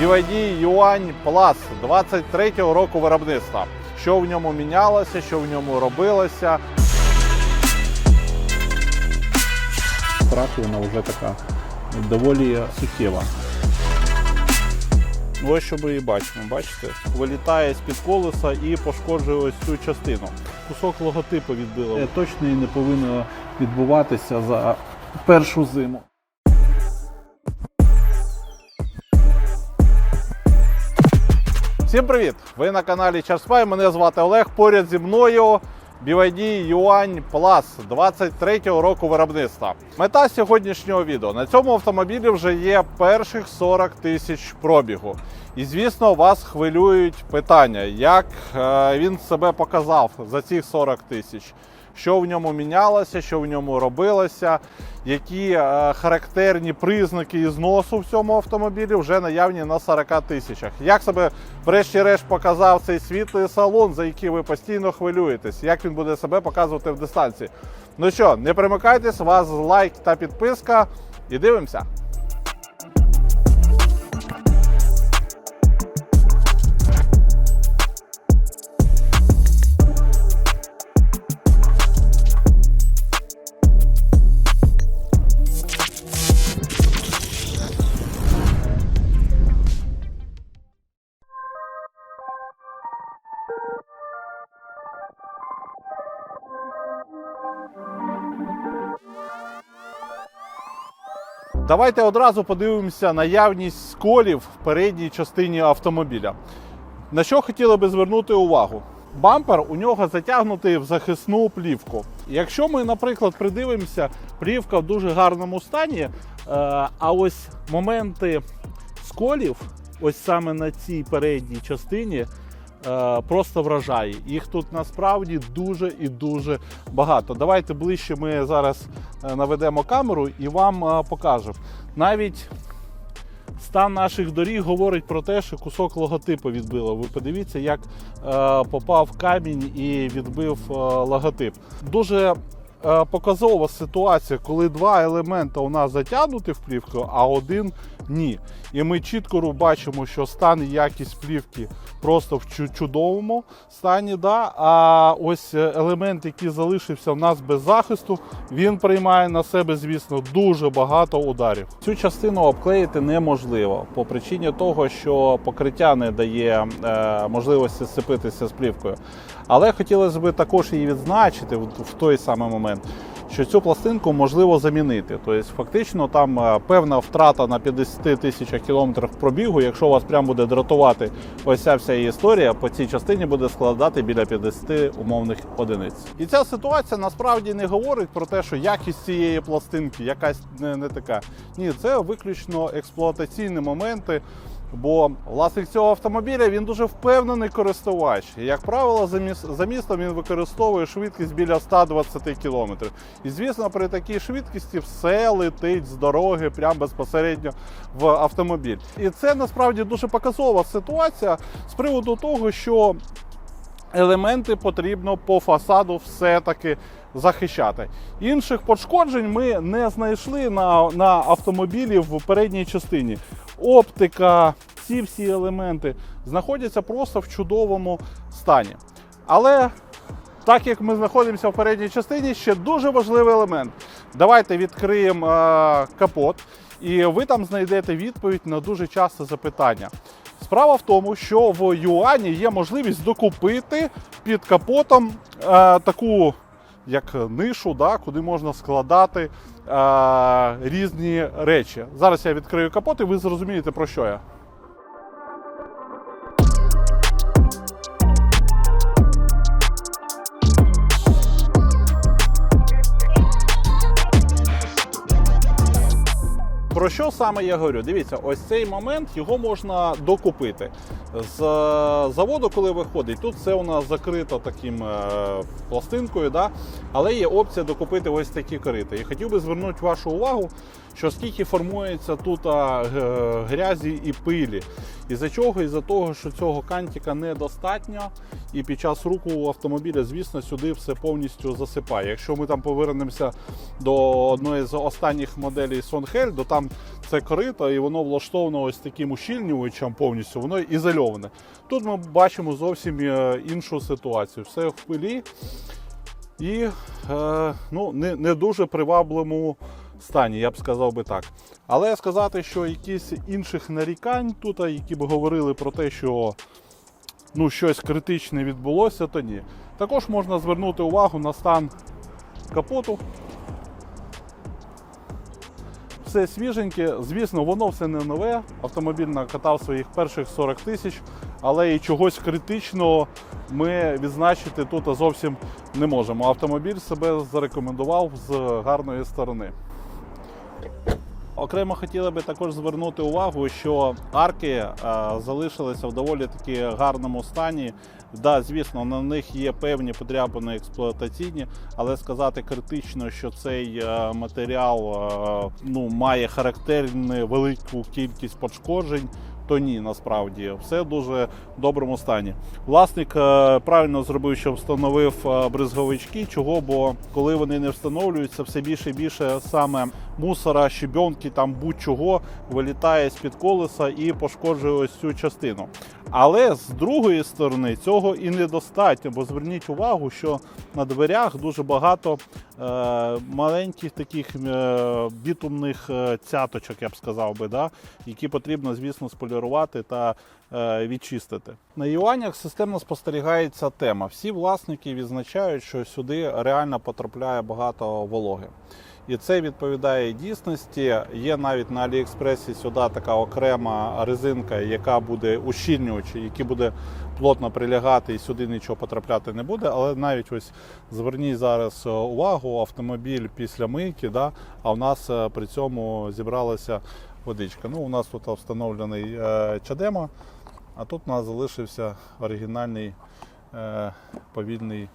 BYD Юань Plus 23-го року виробництва. Що в ньому мінялося, що в ньому робилося. Раковина вже така доволі суттєва. Ось що ми і бачимо, бачите? Вилітає з-під колеса і пошкоджує ось цю частину. Кусок логотипу відбило. Точно і не повинно відбуватися за першу зиму. Всім привіт! Ви на каналі Чарспай. Мене звати Олег. Поряд зі мною BYD Yuan Plus 23-го року виробництва. Мета сьогоднішнього відео. На цьому автомобілі вже є перших 40 тисяч пробігу. І звісно, вас хвилюють питання, як е, він себе показав за цих 40 тисяч. Що в ньому мінялося, що в ньому робилося, які е, характерні признаки ізносу в цьому автомобілі вже наявні на 40 тисячах. Як себе врешті-решт показав цей світлий салон, за який ви постійно хвилюєтесь, як він буде себе показувати в дистанції. Ну що, не примикайтесь, вас лайк та підписка і дивимося. Давайте одразу подивимося наявність сколів в передній частині автомобіля. На що хотіли би звернути увагу? Бампер у нього затягнутий в захисну плівку. Якщо ми, наприклад, придивимося, плівка в дуже гарному стані, е, а ось моменти сколів, ось саме на цій передній частині, просто вражає. Їх тут насправді дуже і дуже багато. Давайте ближче ми зараз е, наведемо камеру і вам е, покажемо. Навіть стан наших доріг говорить про те, що кусок логотипу відбило. Ви подивіться, як е, попав камінь і відбив е, логотип. Дуже е, показова ситуація, коли два елементи у нас затягнуті в плівку, а один ні. І ми чітко бачимо, що стан і якість плівки просто в чудовому стані. Да? А ось е, елемент, який залишився в нас без захисту, він приймає на себе, звісно, дуже багато ударів. Цю частину обклеїти неможливо по причині того, що покриття не дає е, можливості сцепитися з плівкою. Але хотілося б також її відзначити в, той самий момент. Що цю пластинку можливо замінити. Тобто, фактично, там е, певна втрата на 50 тисячах кілометрів пробігу. Якщо вас прям буде дратувати ось ця вся її історія, по цій частині буде складати біля 50 умовних одиниць. І ця ситуація насправді не говорить про те, що якість цієї пластинки якась не, не така. Ні, це виключно експлуатаційні моменти. Бо власник цього автомобіля він дуже впевнений користувач. І, як правило, за, міс... за містом він використовує швидкість біля 120 км. І звісно, при такій швидкості все летить з дороги прямо безпосередньо в автомобіль. І це насправді дуже показова ситуація з приводу того, що елементи потрібно по фасаду все-таки захищати. Інших пошкоджень ми не знайшли на, на автомобілі в передній частині. Оптика, ці всі елементи знаходяться просто в чудовому стані. Але так як ми знаходимося в передній частині, ще дуже важливий елемент. Давайте відкриємо е, капот, і ви там знайдете відповідь на дуже часте запитання. Справа в тому, що в Юані є можливість докупити під капотом е, таку як нишу, да, куди можна складати е, різні речі. Зараз я відкрию капот, і ви зрозумієте про що я. Про що саме я говорю? Дивіться, ось цей момент його можна докупити. З е, заводу, коли виходить, тут все у нас закрито таким е, пластинкою, да? але є опція докупити ось такі корита. І хотів би звернути вашу увагу, що скільки формується тут грязі і пилі. Із-за чого? Із-за того, що цього кантика недостатньо, і під час руху автомобіля, звісно, сюди все повністю засипає. Якщо ми там повернемося до одної з останніх моделей Сонхель, то там це корито, і воно влаштовано ось таким ущільнювачем повністю, воно ізольоване. Тут ми бачимо зовсім е, іншу ситуацію. Все в пилі і е, ну, не, не дуже привабливому стані, я б сказав би так. Але сказати, що якісь інших нарікань тут, які б говорили про те, що ну, щось критичне відбулося, то ні. Також можна звернути увагу на стан капоту. Все свіженьке, звісно, воно все не нове. Автомобіль накатав своїх перших 40 тисяч, але і чогось критичного ми відзначити тут зовсім не можемо. Автомобіль себе зарекомендував з гарної сторони. Окремо хотіли би також звернути увагу, що арки е, залишилися в доволі таки гарному стані. Да, звісно, на них є певні подряпини експлуатаційні, але сказати критично, що цей е, матеріал е, ну, має характерну велику кількість пошкоджень. То ні, насправді все дуже в доброму стані. Власник е, правильно зробив, що встановив бризговички. Чого? Бо коли вони не встановлюються, все більше і більше саме мусора, щебенки, там будь-чого вилітає з під колеса і пошкоджує ось цю частину. Але з другої сторони цього і недостатньо, бо зверніть увагу, що на дверях дуже багато е, маленьких таких е, бітумних е, цяточок, я б сказав би, да? які потрібно, звісно, сполірувати та е, відчистити. На юанях системно спостерігається тема. Всі власники відзначають, що сюди реально потрапляє багато вологи. І це відповідає дійсності. Є навіть на Аліекспресі сюди така окрема резинка, яка буде ущільнювач, який буде плотно прилягати і сюди нічого потрапляти не буде. Але навіть ось зверніть зараз е, увагу, автомобіль після мийки, да, а в нас е, при цьому зібралася водичка. Ну, у нас тут встановлений е, чадема, а тут у нас залишився оригінальний е, повільний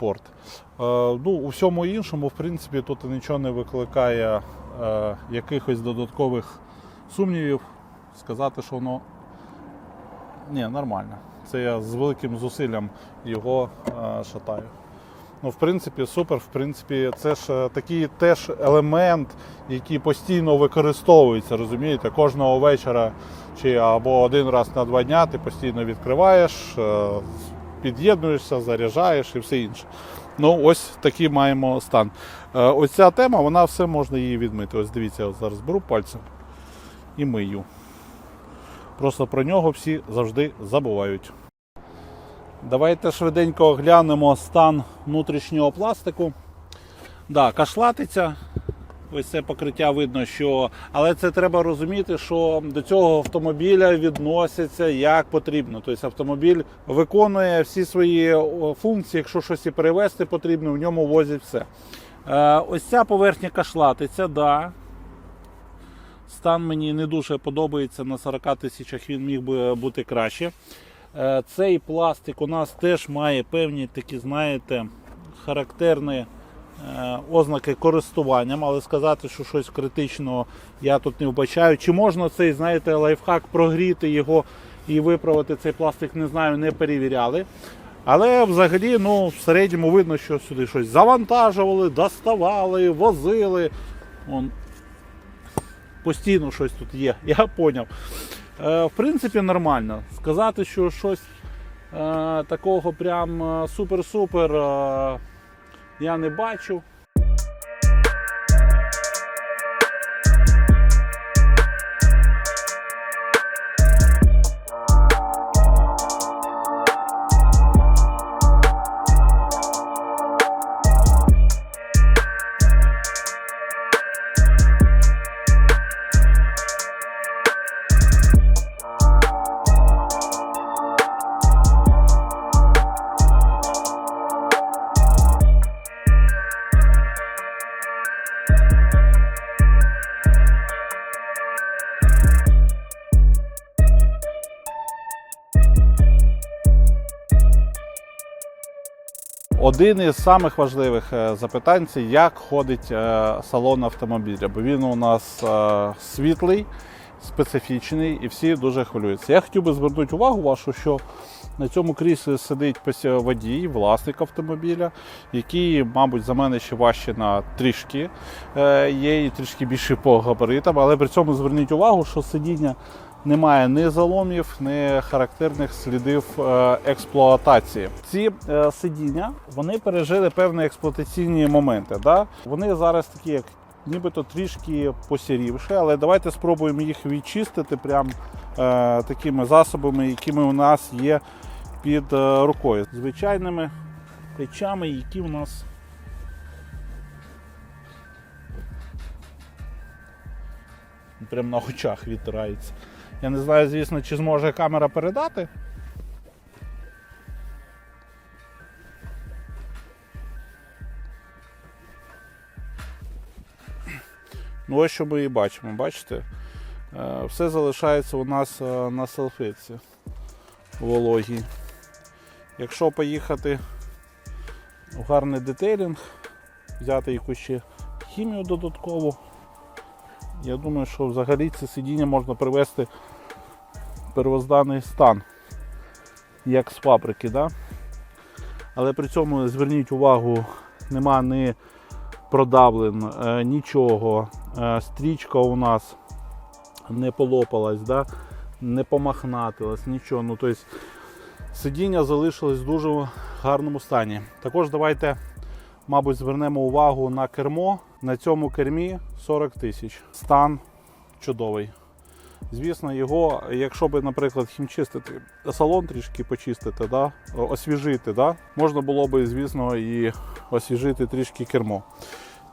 порт. Е, ну, у всьому іншому, в принципі, тут нічого не викликає е, якихось додаткових сумнівів. Сказати, що воно ні, нормально. Це я з великим зусиллям його е, шатаю. Ну, в принципі, супер. В принципі, це ж такий теж елемент, який постійно використовується, розумієте, кожного вечора чи або один раз на два дня ти постійно відкриваєш, під'єднуєшся, заряджаєш і все інше. Ну, ось такий маємо стан. Е, Ось ця тема, вона все можна її відмити. Ось дивіться, я зараз беру пальцем і мию. Просто про нього всі завжди забувають. Давайте швиденько оглянемо стан внутрішнього пластику. Да, кашлатиться. Ось це покриття видно, що. Але це треба розуміти, що до цього автомобіля відносяться як потрібно. Тобто автомобіль виконує всі свої функції, якщо щось і перевезти потрібно, в ньому возять все. Е, ось ця поверхня кашлатиться, да. Стан мені не дуже подобається. На 40 тисячах він міг би бути краще. Е, Цей пластик у нас теж має певні такі, знаєте, характерні е, ознаки користуванням, але сказати, що щось критичного я тут не вбачаю. Чи можна цей, знаєте, лайфхак прогріти його і виправити цей пластик, не знаю, не перевіряли. Але взагалі, ну, в середньому видно, що сюди щось завантажували, доставали, возили. Вон, постійно щось тут є, я поняв. Е, в принципі, нормально. Сказати, що щось е, такого прям е, супер-супер е, я не бачу. Один із самих важливих е, запитань це як ходить е, салон автомобіля, бо він у нас е, світлий, специфічний і всі дуже хвилюються. Я хотів би звернути увагу вашу, що на цьому кріслі сидить водій, власник автомобіля, який, мабуть, за мене ще важче на трішки є і трішки більше по габаритам, але при цьому зверніть увагу, що сидіння немає ні заломів, ні характерних слідів е, експлуатації. Ці е, сидіння вони пережили певні експлуатаційні моменти. Да? Вони зараз такі, як нібито трішки посірівші, але давайте спробуємо їх відчистити прям е, такими засобами, якими у нас є під рукою. Звичайними печами, які у нас. Прям на очах відтирається. Я не знаю, звісно, чи зможе камера передати. Ну, ось що ми і бачимо, бачите? Е, Все залишається у нас е, на салфетці вологій. Якщо поїхати в гарний детейлінг, взяти якусь ще хімію додаткову, я думаю, що взагалі це сидіння можна привести первозданий стан, як з фабрики. Да? Але при цьому зверніть увагу, нема ні продавлен, е, нічого. Е, Стрічка у нас не полопалась, да? не помахнатилась, нічого. Ну, тобто, сидіння залишилось в дуже гарному стані. Також давайте, мабуть, звернемо увагу на кермо. На цьому кермі 40 тисяч. Стан чудовий. Звісно, його, якщо би, наприклад, хімчистити салон трішки почистити, да? освіжити, да? можна було би, звісно, і освіжити трішки кермо.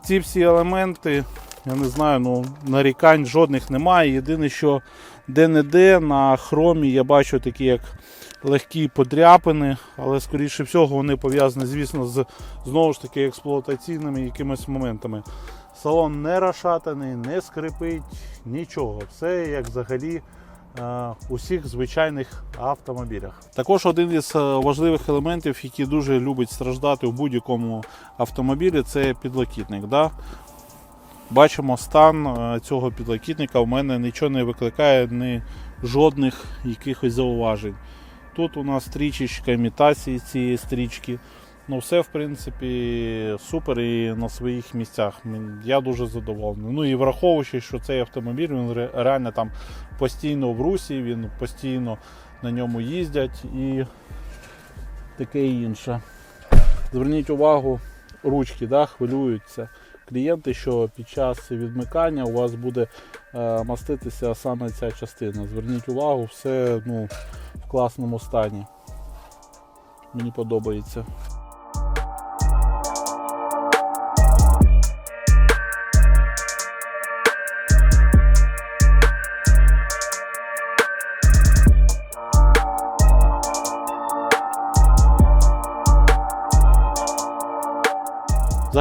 Ці всі елементи, я не знаю, ну, нарікань жодних немає. Єдине, що де-не-де на хромі я бачу такі як легкі подряпини, але скоріше всього вони пов'язані, звісно, з знову ж таки експлуатаційними якимись моментами. Салон не розшатаний, не скрипить, нічого. Все як взагалі е, у всіх звичайних автомобілях. Також один із е, важливих елементів, який дуже любить страждати у будь-якому автомобілі, це підлокітник. Да? Бачимо стан е, цього підлокітника. У мене нічого не викликає ні жодних якихось зауважень. Тут у нас стрічечка імітації цієї стрічки. Ну, все, в принципі, супер і на своїх місцях. Я дуже задоволений. Ну і враховуючи, що цей автомобіль він реально там постійно в русі, він постійно на ньому їздять і таке інше. Зверніть увагу, ручки да, хвилюються клієнти, що під час відмикання у вас буде е, маститися саме ця частина. Зверніть увагу, все ну, в класному стані. Мені подобається.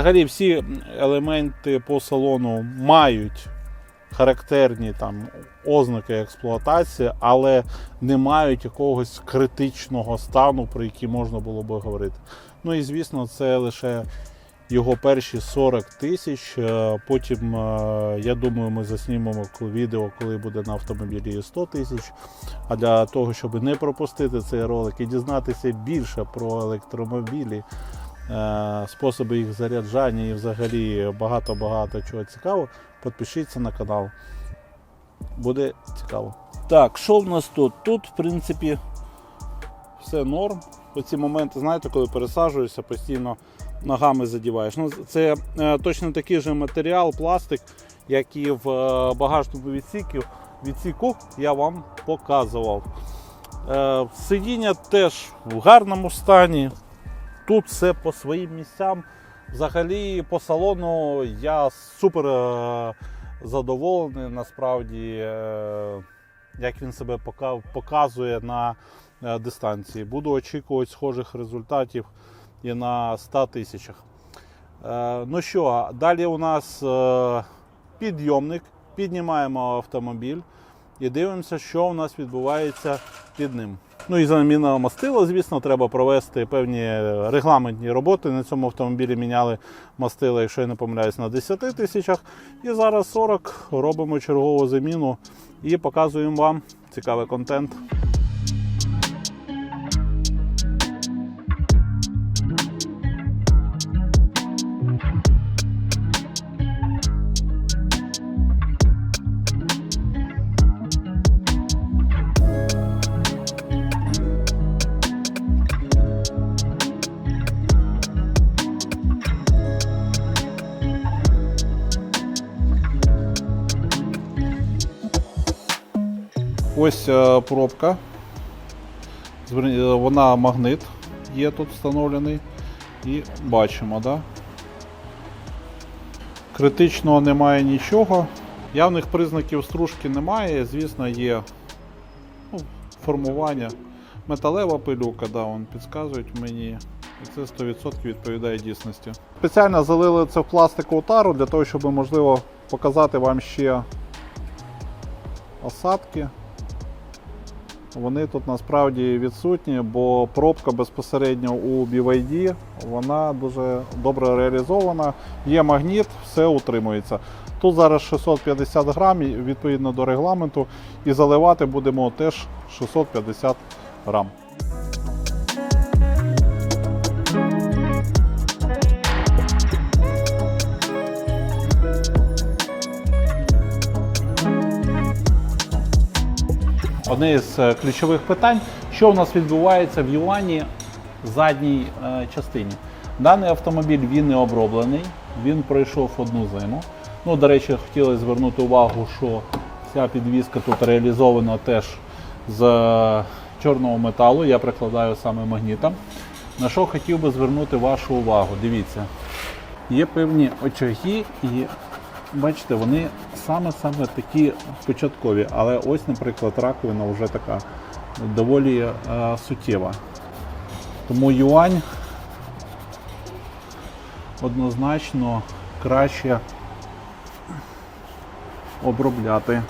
Взагалі всі елементи по салону мають характерні там ознаки експлуатації, але не мають якогось критичного стану, про який можна було би говорити. Ну і звісно, це лише його перші 40 тисяч. Е, Потім, е, я думаю, ми заснімемо відео, коли буде на автомобілі 100 тисяч. А для того, щоб не пропустити цей ролик і дізнатися більше про електромобілі, способи їх заряджання і взагалі багато-багато чого цікавого, підпишіться на канал. Буде цікаво. Так, що в нас тут? Тут, в принципі, все норм. Оці моменти, знаєте, коли пересаджуєшся, постійно ногами задіваєш. Ну, це е, точно такий же матеріал, пластик, як і в е, багажному відсіку. Відсіку я вам показував. Е, сидіння теж в гарному стані. Тут все по своїм місцям. Взагалі, по салону я супер е, задоволений. Насправді, е, як він себе показує на е, дистанції. Буду очікувати схожих результатів і на 100 тисячах. Ну що, далі у нас підйомник. Піднімаємо автомобіль і дивимося, що у нас відбувається під ним. Ну і заміна мастила, звісно, треба провести певні регламентні роботи. На цьому автомобілі міняли мастила, якщо я не помиляюсь, на 10 тисячах. І зараз 40 робимо чергову заміну і показуємо вам цікавий контент. Ось е, пробка. Е, Вона магнит є тут встановлений. І бачимо, да? Критичного немає нічого. Явних признаків стружки немає. Звісно, є ну, формування. Металева пилюка, да, вон підказують мені. І це 100% відповідає дійсності. Спеціально залили це в пластикову тару для того, щоб можливо показати вам ще осадки. Вони тут насправді відсутні, бо пробка безпосередньо у BYD вона дуже добре реалізована. Є магніт, все утримується. Тут зараз 650 грамів відповідно до регламенту, і заливати будемо теж 650 грам. Одне з е, ключових питань, що у нас відбувається в юані задній е, частині. Даний автомобіль він не оброблений, він пройшов одну зиму. Ну, до речі, хотіли звернути увагу, що ця підвізка тут реалізована теж з е, чорного металу. Я прикладаю саме магнітом. На що хотів би звернути вашу увагу. Дивіться, є певні очаги і бачите, вони саме-саме такі початкові. Але ось, наприклад, раковина вже така доволі е, суттєва. Тому юань однозначно краще обробляти.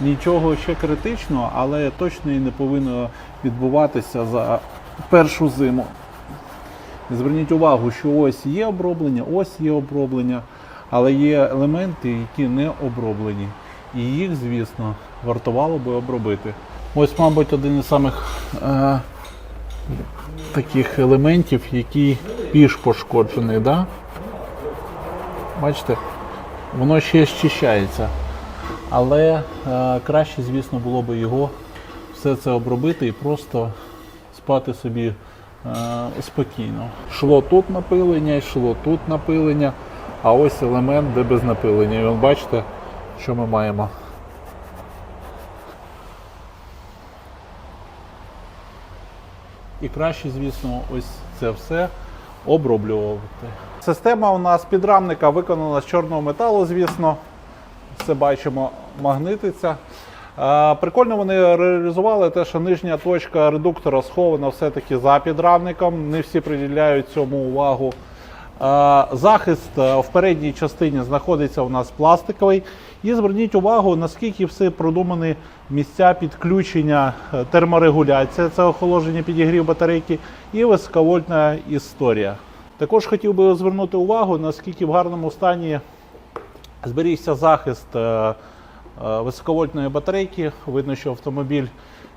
Нічого ще критичного, але точно і не повинно відбуватися за першу зиму. Зверніть увагу, що ось є оброблення, ось є оброблення, але є елементи, які не оброблені. І їх, звісно, вартувало би обробити. Ось, мабуть, один із самих е, таких елементів, який більш пошкоджений. Да? Бачите, воно ще щищається. Але е, краще, звісно, було би його все це обробити і просто спати собі спокійно. Шло тут напилення, йшло тут напилення, а ось елемент, де без напилення. І от бачите, що ми маємо. І краще, звісно, ось це все оброблювати. Система у нас підрамника виконана з чорного металу, звісно. Все бачимо, магнититься. Прикольно вони реалізували те, що нижня точка редуктора схована все-таки за підрамником. Не всі приділяють цьому увагу. Захист е, в передній частині знаходиться у нас пластиковий. І зверніть увагу, наскільки все продумані місця підключення е, терморегуляція, це охолодження підігрів батарейки, і високовольтна історія. Також хотів би звернути увагу, наскільки в гарному стані зберігся захист е, високовольтної батарейки. Видно, що автомобіль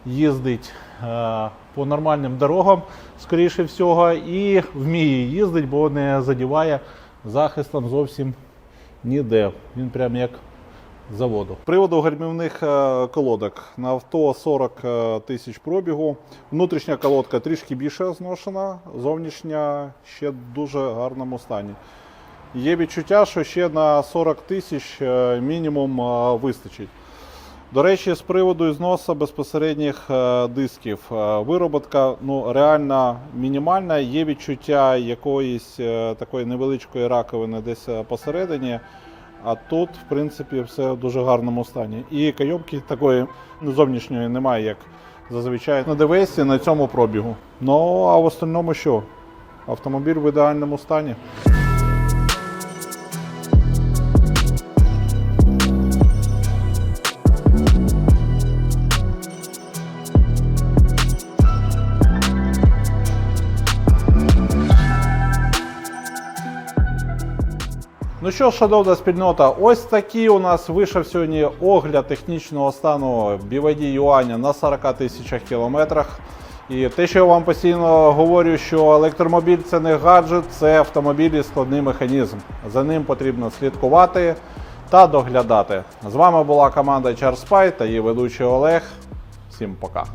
їздить е, по нормальним дорогам, скоріше всього, і вміє їздити, бо не задіває захистом зовсім ніде. Він прям як заводу. Приводу гальмівних е, колодок на авто 40 е, тисяч пробігу. Внутрішня колодка трішки більше зношена, зовнішня ще в дуже гарному стані. Є відчуття, що ще на 40 тисяч е, мінімум е, вистачить. До речі, з приводу зносу безпосередніх е, дисків, вироботка ну, реально мінімальна. Є відчуття якоїсь такої невеличкої раковини десь посередині. А тут, в принципі, все в дуже гарному стані. І кайомки такої зовнішньої немає, як зазвичай на ДВС на цьому пробігу. Ну а в остальному що? Автомобіль в ідеальному стані. Ну що, ж, шановна спільнота, ось такий у нас вийшов сьогодні огляд технічного стану BYD Юаня на 40 тисячах кілометрах. І те, що я вам постійно говорю, що електромобіль це не гаджет, це автомобіль і складний механізм. За ним потрібно слідкувати та доглядати. З вами була команда CharSpy та її ведучий Олег. Всім пока.